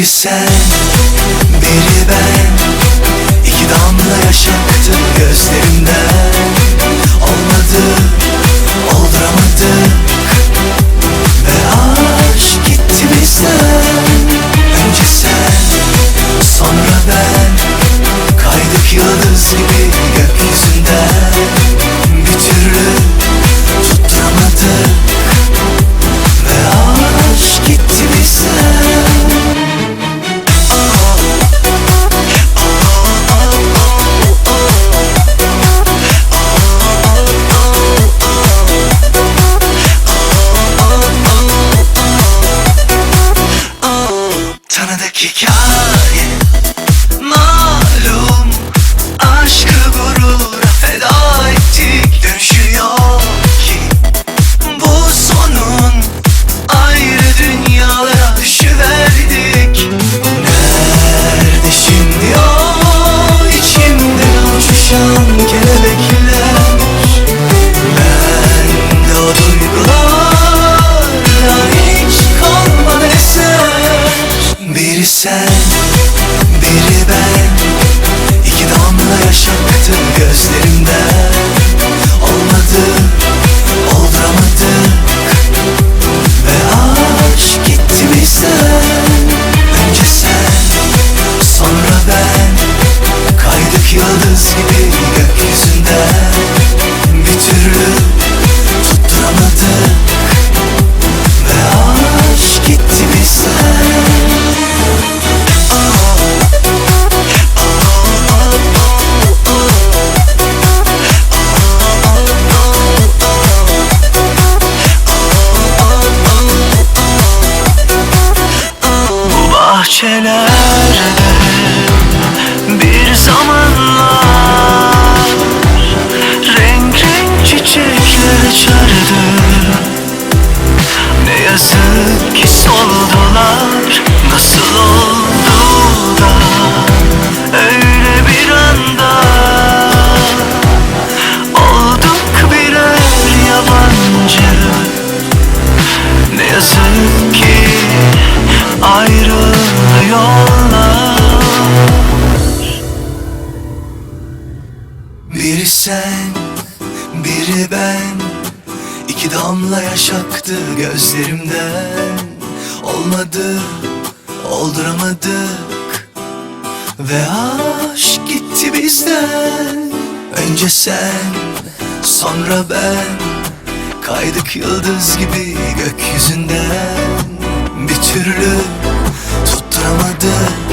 Biri sen, biri ben İki damla yaşaktın gözlerimden Hikaye Biri ben iki damla yaşaktım gözlerimden. bahçelerde bir zamanlar sen, biri ben. İki damla yaş aktı gözlerimden. Olmadı, olduramadık. Ve aşk gitti bizden. Önce sen, sonra ben. Kaydık yıldız gibi gökyüzünden. Bir türlü tutturamadık.